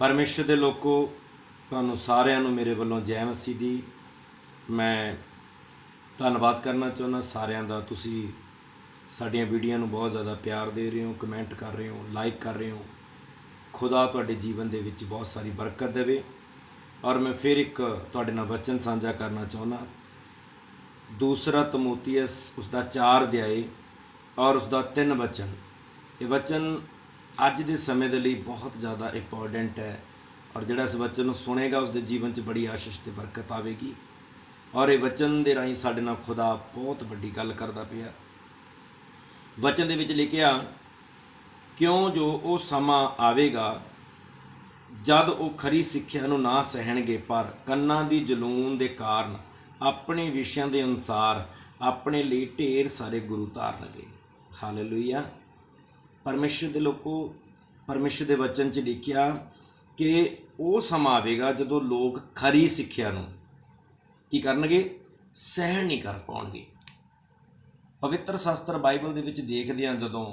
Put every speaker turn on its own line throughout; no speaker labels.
ਪਰਮੇਸ਼ਰ ਦੇ ਲੋਕੋ, ਤੁਹਾਨੂੰ ਸਾਰਿਆਂ ਨੂੰ ਮੇਰੇ ਵੱਲੋਂ ਜੈ ਮਸੀਹ ਦੀ ਮੈਂ ਧੰਨਵਾਦ ਕਰਨਾ ਚਾਹੁੰਦਾ। ਸਾਰਿਆਂ ਦਾ ਤੁਸੀਂ ਸਾਡੀਆਂ ਵੀਡੀਓ ਨੂੰ ਬਹੁਤ ਜ਼ਿਆਦਾ ਪਿਆਰ ਦੇ ਰਹੇ ਹੋ, ਕਮੈਂਟ ਕਰ ਰਹੇ ਹੋ, ਲਾਈਕ ਕਰ ਰਹੇ ਹੋ। ਖੁਦਾ ਤੁਹਾਡੇ ਜੀਵਨ ਦੇ ਵਿੱਚ ਬਹੁਤ ਸਾਰੀ ਬਰਕਤ ਦੇਵੇ। ਔਰ ਮੈਂ ਫਿਰ ਇੱਕ ਤੁਹਾਡੇ ਨਾਲ ਵਚਨ ਸਾਂਝਾ ਕਰਨਾ ਚਾਹੁੰਦਾ। ਦੂਸਰਾ ਤਮੋਥੀਅਸ ਉਸ ਦਾ 4 ਅਧਿਆਏ ਔਰ ਉਸ ਦਾ 3 ਵਚਨ। ਇਹ ਵਚਨ ਅੱਜ ਦੇ ਸਮੇਂ ਦੇ ਲਈ ਬਹੁਤ ਜ਼ਿਆਦਾ ਇੰਪੋਰਟੈਂਟ ਹੈ ਔਰ ਜਿਹੜਾ ਇਸ ਵਚਨ ਨੂੰ ਸੁਣੇਗਾ ਉਸ ਦੇ ਜੀਵਨ 'ਚ ਬੜੀ ਆਸ਼ੀਸ਼ ਤੇ ਬਰਕਤ ਆਵੇਗੀ। ਔਰ ਇਹ ਵਚਨ ਦੇ ਰਾਹੀਂ ਸਾਡੇ ਨਾਲ ਖੁਦਾ ਬਹੁਤ ਵੱਡੀ ਗੱਲ ਕਰਦਾ ਪਿਆ। ਵਚਨ ਦੇ ਵਿੱਚ ਲਿਖਿਆ, ਕਿਉਂ ਜੋ ਉਹ ਸਮਾਂ ਆਵੇਗਾ, ਜਦ ਉਹ ਖਰੀ ਸਿੱਖਿਆ ਨੂੰ ਨਾ ਸਹਿਣਗੇ, ਪਰ ਕੰਨਾਂ ਦੀ ਜਲੂਨ ਦੇ ਕਾਰਨ ਆਪਣੇ ਵਿਸ਼ਿਆਂ ਦੇ ਅਨੁਸਾਰ ਆਪਣੇ ਲਈ ਢੇਰ ਸਾਰੇ ਗੁਰੂ ਧਾਰਨਗੇ ਹਾਲੇਲੂਇਆ ਪਰਮੇਸ਼ਰ ਦੇ ਲੋਕੋ, ਪਰਮੇਸ਼ਰ ਦੇ ਵਚਨ 'ਚ ਲਿਖਿਆ ਕਿ ਉਹ ਸਮਾਂ ਆਵੇਗਾ ਜਦੋਂ ਲੋਕ ਖਰੀ ਸਿੱਖਿਆ ਨੂੰ ਕੀ ਕਰਨਗੇ? ਸਹਿਣ ਨਹੀਂ ਕਰ ਪਾਉਣਗੇ। ਪਵਿੱਤਰ ਸ਼ਾਸਤਰ ਬਾਈਬਲ ਦੇ ਵਿੱਚ ਦੇਖਦੇ ਹਾਂ ਜਦੋਂ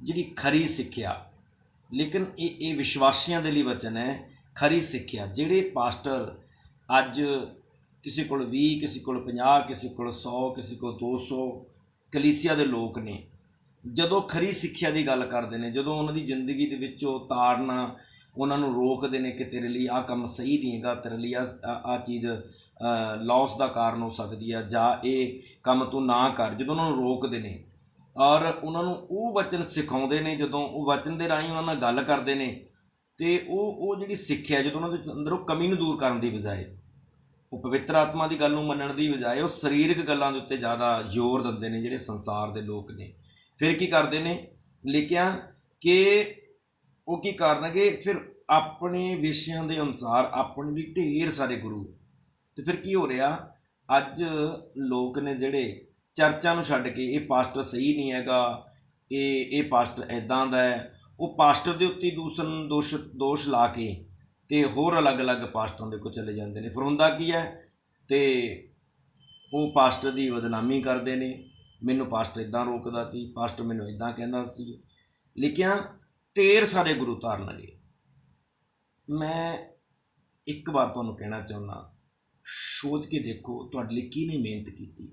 ਜਿਹੜੀ ਖਰੀ ਸਿੱਖਿਆ, ਲੇਕਿਨ ਇਹ ਇਹ ਵਿਸ਼ਵਾਸੀਆਂ ਦੇ ਲਈ ਵਚਨ ਹੈ, ਖਰੀ ਸਿੱਖਿਆ, ਜਿਹੜੇ ਪਾਸਟਰ ਅੱਜ ਕਿਸੇ ਕੋਲ 20 ਕਿਸੇ ਕੋਲ 50 ਕਿਸੇ ਕੋਲ 100 ਕਿਸੇ ਕੋਲ 200 ਕਲੀਸਿਆ ਦੇ ਲੋਕ ਨੇ ਜਦੋਂ ਖਰੀ ਸਿੱਖਿਆ ਦੀ ਗੱਲ ਕਰਦੇ ਨੇ, ਜਦੋਂ ਉਹਨਾਂ ਦੀ ਜ਼ਿੰਦਗੀ ਦੇ ਵਿੱਚੋਂ ਤਾੜਨਾ ਉਹਨਾਂ ਨੂੰ ਰੋਕਦੇ ਨੇ ਕਿ ਤੇਰੇ ਲਈ ਆਹ ਕੰਮ ਸਹੀ ਨਹੀਂ ਹੈਗਾ, ਤੇਰੇ ਲਈ ਆ ਆ ਚੀਜ਼ ਲਾਸ ਦਾ ਕਾਰਨ ਹੋ ਸਕਦੀ ਆ ਜਾਂ ਇਹ ਕੰਮ ਤੂੰ ਨਾ ਕਰ, ਜਦੋਂ ਉਹਨਾਂ ਨੂੰ ਰੋਕਦੇ ਨੇ। ਔਰ ਉਹਨਾਂ ਨੂੰ ਉਹ ਵਚਨ ਸਿਖਾਉਂਦੇ ਨੇ, ਜਦੋਂ ਉਹ ਵਚਨ ਦੇ ਰਾਹੀਂ ਉਹਨਾਂ ਨਾਲ ਗੱਲ ਕਰਦੇ ਨੇ, ਤੇ ਉਹ ਉਹ ਜਿਹੜੀ ਸਿੱਖਿਆ, ਜਦੋਂ ਉਹਨਾਂ ਦੇ ਅੰਦਰੋਂ ਕਮੀ ਨੂੰ ਦੂਰ ਕਰਨ ਦੀ ਬਜਾਏ, ਉਹ ਪਵਿੱਤਰ ਆਤਮਾ ਦੀ ਗੱਲ ਨੂੰ ਮੰਨਣ ਦੀ ਬਜਾਏ, ਉਹ ਸਰੀਰਕ ਗੱਲਾਂ ਦੇ ਉੱਤੇ ਜ਼ਿਆਦਾ ਜ਼ੋਰ ਦਿੰਦੇ ਨੇ, ਜਿਹੜੇ ਸੰਸਾਰ ਦੇ ਲੋਕ ਨੇ। ਫਿਰ ਕੀ ਕਰਦੇ ਨੇ? ਲਿਖਿਆ ਕਿ ਉਹ ਕੀ ਕਰਨਗੇ? ਫਿਰ ਆਪਣੇ ਵਿਸ਼ਿਆਂ ਦੇ ਅਨੁਸਾਰ ਆਪਣੇ ਵੀ ਢੇਰ ਸਾਰੇ ਗੁਰੂ ਤੇ ਫਿਰ ਕੀ ਹੋ ਰਿਹਾ? ਅੱਜ ਲੋਕ ਨੇ ਜਿਹੜੇ ਚਰਚਾ ਨੂੰ ਛੱਡ ਕੇ ਇਹ ਪਾਸਟਰ ਸਹੀ ਨਹੀਂ ਹੈਗਾ, ਇਹ ਇਹ ਪਾਸਟਰ ਐਦਾਂ ਦਾ ਹੈ, ਉਹ ਪਾਸਟਰ ਦੇ ਉੱਤੇ ਦੂਸਰਨ ਦੋਸ਼ ਦੋਸ਼ ਲਾ ਕੇ ਤੇ ਹੋਰ ਅਲੱਗ-ਅਲੱਗ ਪਾਸਟਰਾਂ ਦੇ ਕੋਲ ਚਲੇ ਜਾਂਦੇ ਨੇ। ਫਿਰ ਹੁੰਦਾ ਕੀ ਹੈ? ਤੇ ਉਹ ਪਾਸਟਰ ਦੀ ਬਦਨਾਮੀ ਕਰਦੇ ਨੇ। ਮੈਨੂੰ ਪਾਸਟਰ ਇਦਾਂ ਰੋਕਦਾ ਸੀ ਪਾਸਟਰ ਮੈਨੂੰ ਇਦਾਂ ਕਹਿੰਦਾ ਸੀ। ਲਿਖਿਆ ਢੇਰ ਸਾਰੇ ਗੁਰੂ ਧਾਰਨਗੇ ਮੈਂ ਇੱਕ ਵਾਰ ਤੁਹਾਨੂੰ ਕਹਿਣਾ ਚਾਹੁੰਦਾ, ਸੋਚ ਕੇ ਦੇਖੋ ਤੁਹਾਡੇ ਲਈ ਕਿਹਨੇ ਮਿਹਨਤ ਕੀਤੀ।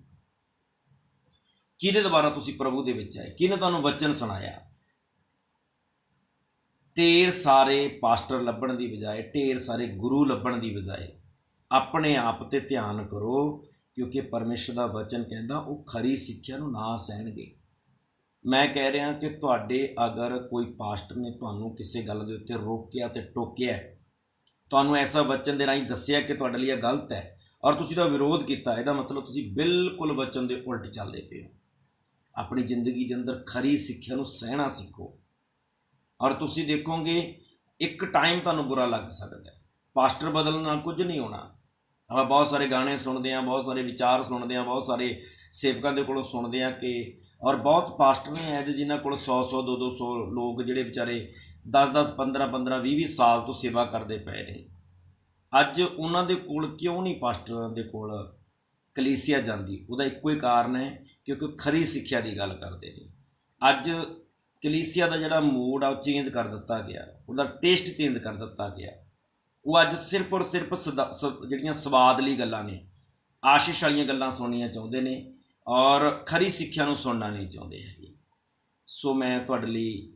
ਕਿਹਦੇ ਦੁਆਰਾ ਤੁਸੀਂ ਪ੍ਰਭੂ ਦੇ ਵਿੱਚ ਆਏ? ਕਿਹਨੇ ਤੁਹਾਨੂੰ ਵਚਨ ਸੁਣਾਇਆ? ਢੇਰ ਸਾਰੇ ਪਾਸਟਰ ਲੱਭਣ ਦੀ ਬਜਾਏ, ਢੇਰ ਸਾਰੇ ਗੁਰੂ ਲੱਭਣ ਦੀ ਬਜਾਏ, ਆਪਣੇ ਆਪ ਤੇ ਧਿਆਨ ਕਰੋ। ਕਿਉਂਕਿ ਪਰਮੇਸ਼ਰ ਦਾ ਵਚਨ ਕਹਿੰਦਾ ਉਹ ਖਰੀ ਸਿੱਖਿਆ ਨੂੰ ਨਾ ਸਹਿਣਗੇ। ਮੈਂ ਕਹਿ ਰਿਹਾ ਕਿ ਤੁਹਾਡੇ ਅਗਰ ਕੋਈ ਪਾਸਟਰ ਨੇ ਤੁਹਾਨੂੰ ਕਿਸੇ ਗੱਲ ਦੇ ਉੱਤੇ ਰੋਕਿਆ ਤੇ ਟੋਕਿਆ, ਤੁਹਾਨੂੰ ਐਸਾ ਵਚਨ ਦੇ ਰਾਹੀਂ ਦੱਸਿਆ ਕਿ ਤੁਹਾਡੇ ਲਈ ਇਹ ਗਲਤ ਹੈ ਔਰ ਤੁਸੀਂ ਦਾ ਵਿਰੋਧ ਕੀਤਾ, ਇਹਦਾ ਮਤਲਬ ਤੁਸੀਂ ਬਿਲਕੁਲ ਵਚਨ ਦੇ ਉਲਟ ਚੱਲਦੇ ਪਏ ਹੋ। ਆਪਣੀ ਜ਼ਿੰਦਗੀ ਦੇ ਅੰਦਰ ਖਰੀ ਸਿੱਖਿਆ ਨੂੰ ਸਹਿਣਾ ਸਿੱਖੋ ਔਰ ਤੁਸੀਂ ਦੇਖੋਗੇ ਇੱਕ ਟਾਈਮ ਤੁਹਾਨੂੰ ਬੁਰਾ ਲੱਗ ਸਕਦਾ ਹੈ। ਪਾਸਟਰ ਬਦਲਣ ਨਾਲ ਕੁਝ ਨਹੀਂ ਹੋਣਾ। ਆਪਾਂ ਬਹੁਤ ਸਾਰੇ ਗਾਣੇ ਸੁਣਦੇ ਆਂ ਬਹੁਤ ਸਾਰੇ ਵਿਚਾਰ ਸੁਣਦੇ ਆਂ ਬਹੁਤ ਸਾਰੇ ਸੇਵਕਾਂ ਦੇ ਕੋਲੋਂ ਸੁਣਦੇ ਆਂ ਕਿ, ਔਰ ਬਹੁਤ ਪਾਸਟਰ ਨੇ ਐਜ ਜਿਨ੍ਹਾਂ ਕੋਲ 100 100 200 200 ਲੋਕ ਜਿਹੜੇ ਵਿਚਾਰੇ 10 10 15 15 20 20 ਸਾਲ ਤੋਂ ਸੇਵਾ ਕਰਦੇ ਪਏ ਨੇ। ਅੱਜ ਉਹਨਾਂ ਦੇ ਕੋਲ ਕਿਉਂ ਨਹੀਂ ਪਾਸਟਰਾਂ ਦੇ ਕੋਲ ਕਲੀਸਿਆ ਜਾਂਦੀ? ਉਹਦਾ ਇੱਕੋ ਹੀ ਕਾਰਨ ਹੈ ਕਿਉਂਕਿ ਖਰੀ ਸਿੱਖਿਆ ਦੀ ਗੱਲ ਕਰਦੇ ਨੇ। ਅੱਜ ਕਲੀਸਿਆ ਦਾ ਜਿਹੜਾ ਮੂਡ ਆ, ਉਹ ਚੇਂਜ ਕਰ ਦਿੱਤਾ ਗਿਆ। ਉਹਦਾ ਟੇਸਟ ਚੇਂਜ ਕਰ ਦਿੱਤਾ ਗਿਆ। ਉਹ ਅੱਜ ਸਿਰਫ ਔਰ ਸਿਰਫ ਸਦਾ- ਸ- ਜਿਹੜੀਆਂ ਸਵਾਦ ਲਈ ਗੱਲਾਂ ਨੇ, ਆਸ਼ੀਸ਼ ਵਾਲੀਆਂ ਗੱਲਾਂ ਸੁਣਨੀਆਂ ਚਾਹੁੰਦੇ ਨੇ ਔਰ ਖਰੀ ਸਿੱਖਿਆ ਨੂੰ ਸੁਣਨਾ ਨਹੀਂ ਚਾਹੁੰਦੇ ਹੈਗੇ। ਸੋ ਮੈਂ ਤੁਹਾਡੇ ਲਈ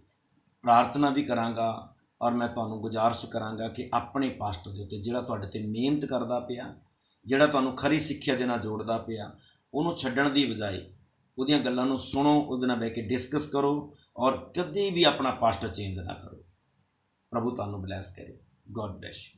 ਪ੍ਰਾਰਥਨਾ ਵੀ ਕਰਾਂਗਾ ਔਰ ਮੈਂ ਤੁਹਾਨੂੰ ਗੁਜ਼ਾਰਿਸ਼ ਕਰਾਂਗਾ ਕਿ ਆਪਣੇ ਪਾਸਟਰ ਦੇ ਉੱਤੇ ਜਿਹੜਾ ਤੁਹਾਡੇ ਤੇ ਮਿਹਨਤ ਕਰਦਾ ਪਿਆ, ਜਿਹੜਾ ਤੁਹਾਨੂੰ ਖਰੀ ਸਿੱਖਿਆ ਦੇ ਨਾਲ ਜੋੜਦਾ ਪਿਆ, ਉਹਨੂੰ ਛੱਡਣ ਦੀ ਬਜਾਏ ਉਹਦੀਆਂ ਗੱਲਾਂ ਨੂੰ ਸੁਣੋ, ਉਹਦੇ ਨਾਲ ਬਹਿ ਕੇ ਡਿਸਕਸ ਕਰੋ ਔਰ ਕਦੇ ਵੀ ਆਪਣਾ ਪਾਸਟਰ ਚੇਂਜ ਨਾ ਕਰੋ। ਪ੍ਰਭੂ ਤੁਹਾਨੂੰ ਬਲੈਸ ਕਰੇ। God bless